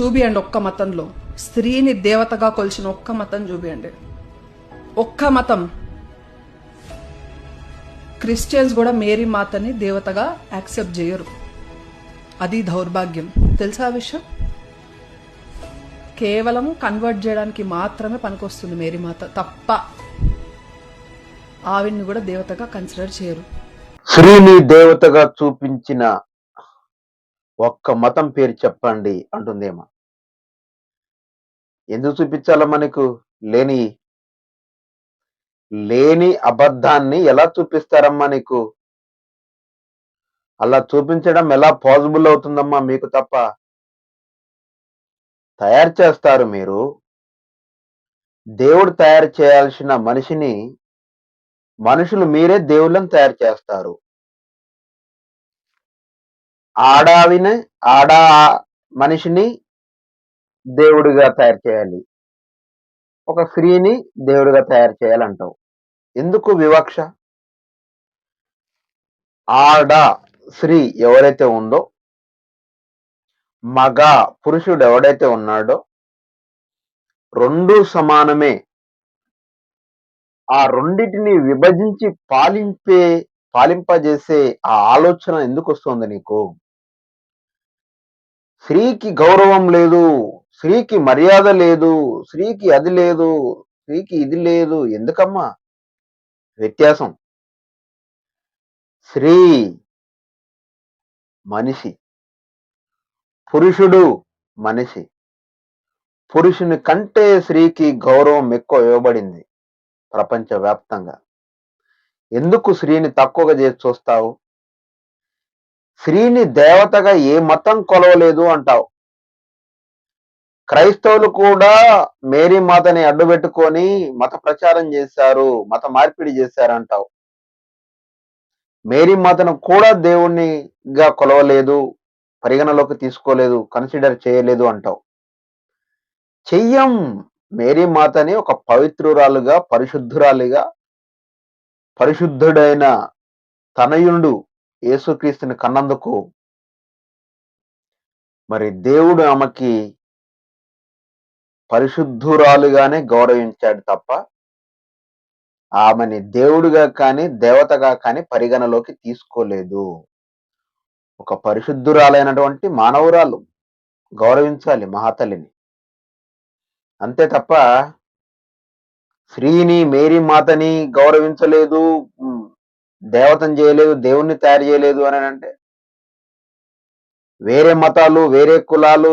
చూపియండి ఒక్క మతంలో. స్త్రీని దేవతగా కొలిచిన ఒక్క మతం చూపియండి ఒక్క మతం. క్రిస్టియన్స్ కూడా మేరీ మాతని దేవతగా యాక్సెప్ట్ చేయరు. అది దౌర్భాగ్యం. తెలుసా ఆ విషయం? కేవలం కన్వర్ట్ చేయడానికి మాత్రమే పనికొస్తుంది మేరీ మాత తప్ప ఆవిడ్ని కూడా దేవతగా కన్సిడర్ చేయరు. స్త్రీని దేవతగా చూపించిన ఒక్క మతం పేరు చెప్పండి అంటుందేమో. ఎందుకు చూపించాలా మనకు లేని లేని అబద్ధాన్ని ఎలా చూపిస్తారమ్మా నీకు? అలా చూపించడం ఎలా పాసిబుల్ అవుతుందమ్మా మీకు తప్ప? తయారు చేస్తారు మీరు. దేవుడు తయారు చేయాల్సిన మనిషిని మనుషులు మీరే దేవుళ్ళని తయారు చేస్తారు. ఆడావిని ఆడా మనిషిని దేవుడిగా తయారు చేయాలి. ఒక స్త్రీని దేవుడిగా తయారు చేయాలంటావు. ఎందుకు వివక్ష? ఆడ స్త్రీ ఎవరైతే ఉందో మగ పురుషుడు ఎవడైతే ఉన్నాడో రెండు సమానమే. ఆ రెండిటిని విభజించి పాలింపే పాలింపజేసే ఆ ఆలోచన ఎందుకు వస్తుంది నీకు? స్త్రీకి గౌరవం లేదు స్త్రీకి మర్యాద లేదు స్త్రీకి అది లేదు స్త్రీకి ఇది లేదు ఎందుకమ్మా? వ్యత్యాసం. స్త్రీ మనిషి. పురుషుడు మనిషి. పురుషుని కంటే స్త్రీకి గౌరవం ఎక్కువ ఇవ్వబడింది ప్రపంచవ్యాప్తంగా. ఎందుకు స్త్రీని తక్కువగా చేసి చూస్తావు? స్త్రీని దేవతగా ఏ మతం కొలవలేదు అంటావు. క్రైస్తవులు కూడా మేరీ మాతని అడ్డుపెట్టుకొని మత ప్రచారం చేశారు మత మార్పిడి చేశారు అంటావు మేరీ మాతను కూడా దేవుణ్ణిగా కొలవలేదు పరిగణలోకి తీసుకోలేదు కన్సిడర్ చేయలేదు అంటావు. చెయ్యం మేరీ మాతని ఒక పవిత్రురాలుగా పరిశుద్ధురాలిగా పరిశుద్ధుడైన తనయుడు యేసుక్రీస్తుని కన్నందుకు మరి దేవుడు ఆమెకి పరిశుద్ధురాలుగానే గౌరవించాడు తప్ప ఆమెని దేవుడిగా కానీ దేవతగా కానీ పరిగణలోకి తీసుకోలేదు. ఒక పరిశుద్ధురాలైనటువంటి మానవురాలు గౌరవించాలి మహాతల్లిని. అంతే తప్ప స్త్రీని మేరీ మాతని గౌరవించలేదు దేవతను చేయలేదు దేవుణ్ణి తయారు చేయలేదు అని అంటే వేరే మతాలు వేరే కులాలు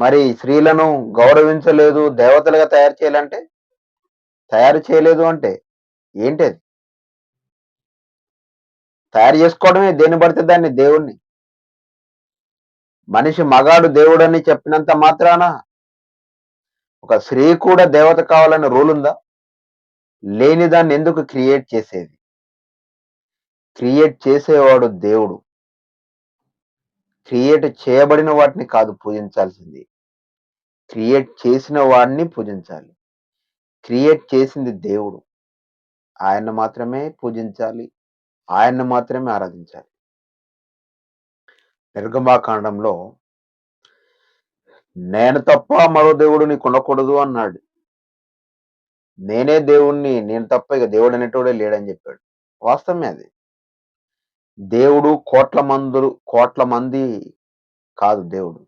మరి స్త్రీలను గౌరవించలేదు దేవతలుగా తయారు చేయాలంటే? తయారు చేయలేదు అంటే ఏంటి అది తయారు చేసుకోవడమే దేన్ని పడితే దాన్ని? దేవుణ్ణి. మనిషి మగాడు దేవుడని చెప్పినంత మాత్రాన ఒక స్త్రీ కూడా దేవత కావాలని రూల్ ఉందా? లేని దాన్ని ఎందుకు క్రియేట్ చేసేది? క్రియేట్ చేసేవాడు దేవుడు. క్రియేట్ చేయబడిన వాటిని కాదు పూజించాల్సింది. క్రియేట్ చేసిన వాడిని పూజించాలి. క్రియేట్ చేసింది దేవుడు. ఆయన్ని మాత్రమే పూజించాలి. ఆయన్ని మాత్రమే ఆరాధించాలి. నిర్గమాకాండంలో నేను తప్ప మరో దేవుడిని కొనకూడదు అన్నాడు. నేనే దేవుణ్ణి నేను తప్ప ఇక దేవుడు అనేటోడే లేడని చెప్పాడు. వాస్తవమే అది. దేవుడు కోట్ల మందులు కోట్ల మంది కాదు దేవుడు.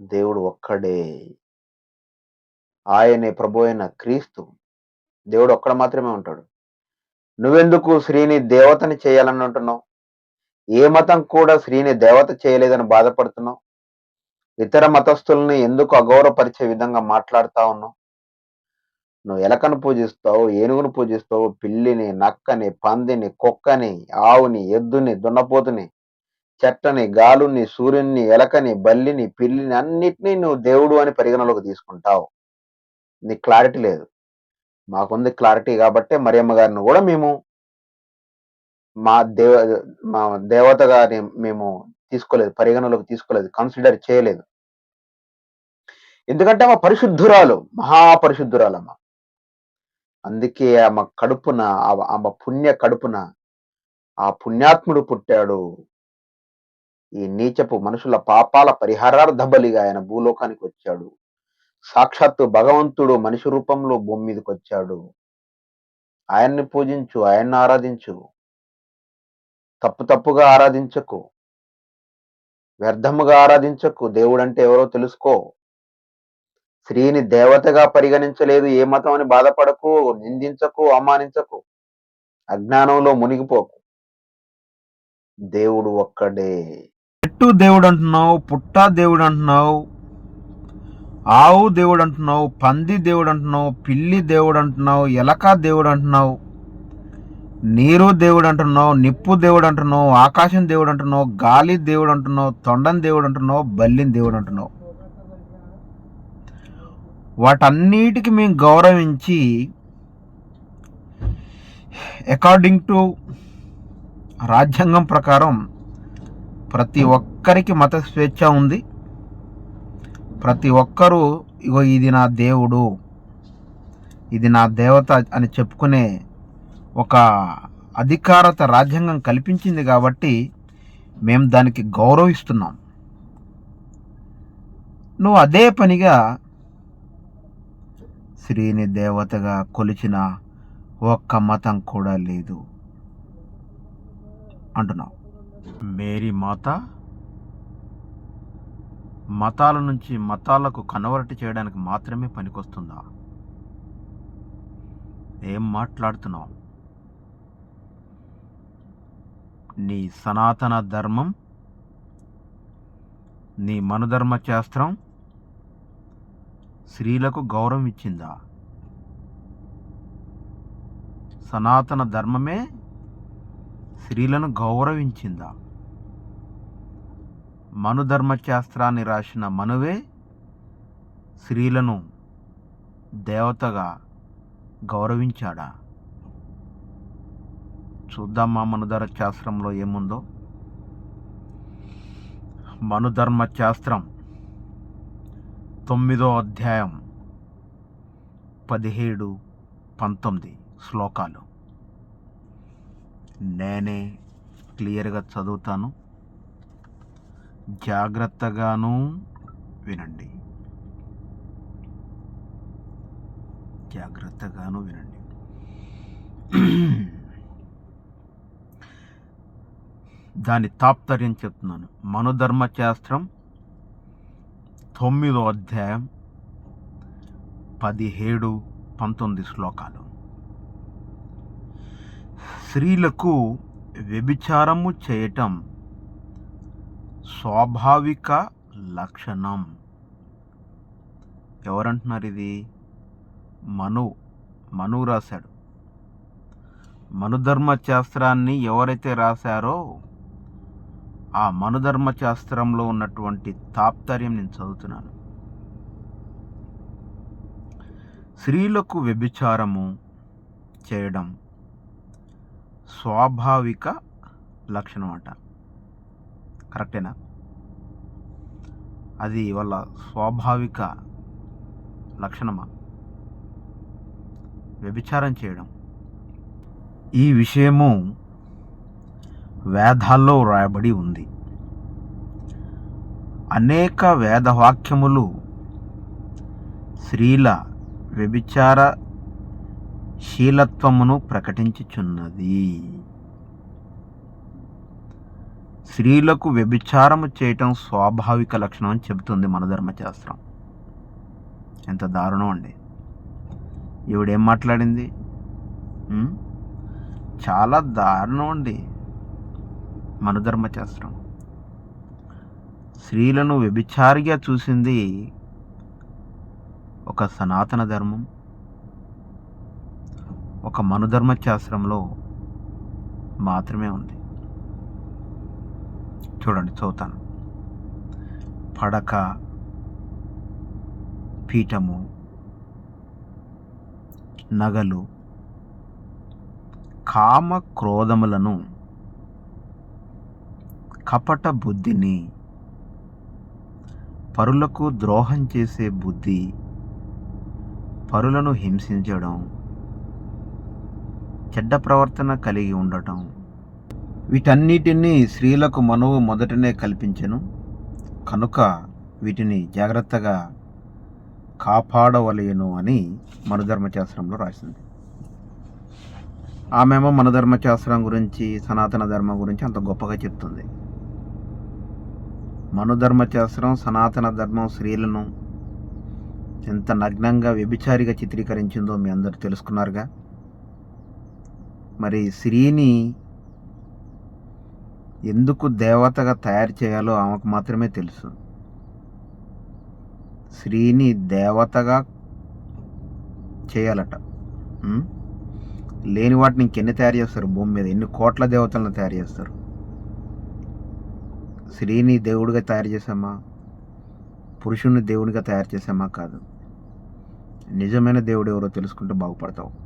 దేవుడు ఒక్కడే. ఆయనే ప్రభు అయిన క్రీస్తు. దేవుడు ఒక్కడ మాత్రమే ఉంటాడు. నువ్వెందుకు స్త్రీని దేవతని చేయాలని అంటున్నావు? ఏ మతం కూడా స్త్రీని దేవత చేయలేదని బాధపడుతున్నావు? ఇతర మతస్థుల్ని ఎందుకు అగౌరవపరిచే విధంగా మాట్లాడుతా ఉన్నావు? నువ్వు ఎలకను పూజిస్తావు ఏనుగును పూజిస్తావు పిల్లిని నక్కని పందిని కుక్కని ఆవుని ఎద్దుని దున్నపోతుని చెట్టని గాలుని సూర్యుని ఎలకని బల్లిని పిల్లిని అన్నిటినీ నువ్వు దేవుడు అని పరిగణలోకి తీసుకుంటావు. నీకు క్లారిటీ లేదు. మాకుంది క్లారిటీ కాబట్టి మరియమ్మ గారిని కూడా మేము మా దేవ మా దేవత గారిని మేము తీసుకోలేదు పరిగణలోకి తీసుకోలేదు కన్సిడర్ చేయలేదు. ఎందుకంటే ఆమె పరిశుద్ధురాలు మహాపరిశుద్ధురాలమ్మ. అందుకే ఆమె కడుపున ఆమె పుణ్య కడుపున ఆ పుణ్యాత్ముడు పుట్టాడు. ఈ నీచపు మనుషుల పాపాల పరిహారార్థ బలిగా ఆయన భూలోకానికి వచ్చాడు. సాక్షాత్తు భగవంతుడు మనిషి రూపంలో భూమి మీదకి వచ్చాడు. ఆయన్ని పూజించు ఆయన్ని ఆరాధించు. తప్పు తప్పుగా ఆరాధించకు. వ్యర్థముగా ఆరాధించకు. దేవుడంటే ఎవరో తెలుసుకో. స్త్రీని దేవతగా పరిగణించలేదు ఏ మతం అని బాధపడకు నిందించకు అవమానించకు. అజ్ఞానంలో మునిగిపోకు. దేవుడు ఒక్కడే. చెట్టు దేవుడు అంటున్నావు పుట్ట దేవుడు అంటున్నావు ఆవు దేవుడు అంటున్నావు పంది దేవుడు అంటున్నావు పిల్లి దేవుడు అంటున్నావు ఎలక దేవుడు అంటున్నావు నీరు దేవుడు అంటున్నావు నిప్పు దేవుడు అంటున్నావు ఆకాశం దేవుడు అంటున్నావు గాలి దేవుడు అంటున్నావు తొండం దేవుడు అంటున్నావు బల్లిని దేవుడు అంటున్నావు వాటన్నిటికి మేము గౌరవించి అకార్డింగ్ టు రాజ్యాంగం ప్రకారం ప్రతి ఒక్కరికి మత స్వేచ్ఛ ఉంది. ప్రతి ఒక్కరూ ఇగో ఇది నా దేవుడు ఇది నా దేవత అని చెప్పుకునే ఒక అధికారత రాజ్యాంగం కల్పించింది కాబట్టి మేము దానికి గౌరవిస్తున్నాం. నువ్వు అదే పనిగా స్త్రీని దేవతగా కొలిచిన ఒక్క మతం కూడా లేదు. అంటున్నాం మేరీ మాత మతాల నుంచి మతాలకు కన్వర్ట్ చేయడానికి మాత్రమే పనికొస్తుందా? ఏం మాట్లాడుతున్నావు? నీ సనాతన ధర్మం నీ మనుధర్మ శాస్త్రం స్త్రీలకు గౌరవం ఇచ్చిందా సనాతన ధర్మమే స్త్రీలను గౌరవించిందా? మనుధర్మశాస్త్రాన్ని రాసిన మనువే స్త్రీలను దేవతగా గౌరవించాడా? చూద్దామా మనుధర్మశాస్త్రంలో ఏముందో. మనుధర్మశాస్త్రం తొమ్మిదో అధ్యాయం పదిహేడు పంతొమ్మిది శ్లోకాలు. నేనే క్లియర్గా చదువుతాను. జాగ్రత్తగాను వినండి. జాగ్రత్తగాను వినండి. దాని తాత్పర్యం చెప్తున్నాను. మనుధర్మశాస్త్రం తొమ్మిదో అధ్యాయం పదిహేడు పంతొమ్మిది శ్లోకాలు. స్త్రీలకు వ్యభిచారము చేయటం స్వాభావిక లక్షణం. ఎవరంటున్నారు ఇది? మను మను రాశాడు. మనుధర్మ శాస్త్రాన్ని ఎవరైతే రాశారో ఆ మనుధర్మ శాస్త్రంలో ఉన్నటువంటి తాత్పర్యం నేను చదువుతున్నాను. స్త్రీలకు వ్యభిచారము చేయడం స్వాభావిక లక్షణం అట. కరెక్టేనా? అది వాళ్ళ స్వాభావిక లక్షణమా? వ్యభిచారం చేయడం. ఈ విషయము వేదాల్లో వ్రాయబడి ఉంది. అనేక వేదవాక్యములు స్త్రీల వ్యభిచార శీలత్వమును ప్రకటించుచున్నది. స్త్రీలకు వ్యభిచారము చేయటం స్వాభావిక లక్షణం అని చెబుతుంది మన ధర్మశాస్త్రం. ఎంత దారుణం అండి. ఈవిడేం మాట్లాడింది? చాలా దారుణం అండి మన ధర్మశాస్త్రం. స్త్రీలను వ్యభిచారిగా చూసింది ఒక సనాతన ధర్మం ఒక మనుధర్మశాస్త్రంలో మాత్రమే ఉంది. చూడండి చదువుతాను. పడక పీఠము నగలు కామ క్రోధములను కపట బుద్ధిని పరులకు ద్రోహం చేసే బుద్ధి పరులను హింసించడం చెడ్డ ప్రవర్తన కలిగి ఉండటం. వీటన్నిటినీ స్త్రీలకు మనవు మొదటనే కల్పించెను. కనుక వీటిని జాగ్రత్తగా కాపాడవలేను అని మనుధర్మశాస్త్రంలో రాసింది. ఆమెమో మనధర్మశాస్త్రం గురించి సనాతన ధర్మం గురించి అంత గొప్పగా చెప్తుంది. మనుధర్మశాస్త్రం సనాతన ధర్మం స్త్రీలను ఎంత నగ్నంగా వ్యభిచారిగా చిత్రీకరించిందో మీ అందరూ తెలుసుకున్నారుగా. మరి స్త్రీని ఎందుకు దేవతగా తయారు చేయాలో ఆమెకు మాత్రమే తెలుసు. స్త్రీని దేవతగా చేయాలట. లేని వాటిని ఇంకెన్ని తయారు చేస్తారు? భూమి మీద ఎన్ని కోట్ల దేవతలను తయారు చేస్తారు? స్త్రీని దేవుడిగా తయారు చేసామా పురుషుణ్ణి దేవుడిగా తయారు చేసామా కాదు. నిజమైన దేవుడు ఎవరో తెలుసుకుంటే బాగుపడతావు.